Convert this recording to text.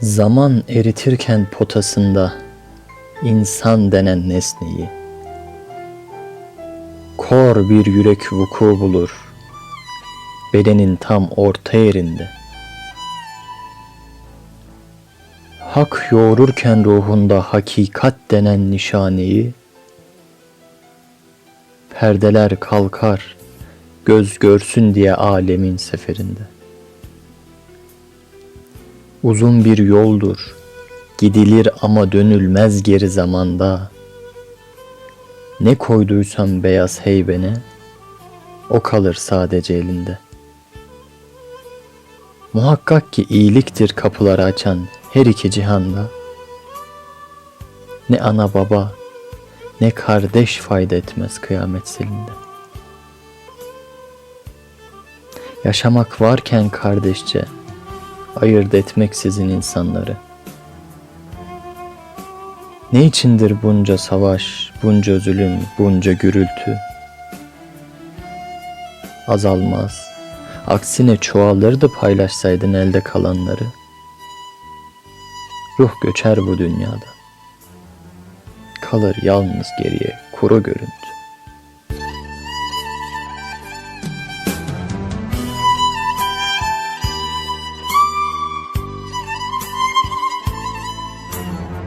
Zaman eritirken potasında insan denen nesneyi. Kor bir yürek vuku bulur bedenin tam orta yerinde. Hak yoğururken ruhunda hakikat denen nişaneyi Perdeler kalkar göz görsün diye alemin seferinde Uzun bir yoldur. Gidilir ama dönülmez geri zamanda. Ne koyduysan beyaz heybene, o kalır sadece elinde. Muhakkak ki iyiliktir kapıları açan her iki cihanda. Ne ana baba, ne kardeş fayda etmez kıyamet selinde. Yaşamak varken kardeşçe, ayırt etmeksizin insanları. Ne içindir bunca savaş, bunca zulüm, bunca gürültü? Azalmaz. Aksine çoğalırdı paylaşsaydın elde kalanları. Ruh göçer bu dünyada. Kalır yalnız geriye kuru görüntü.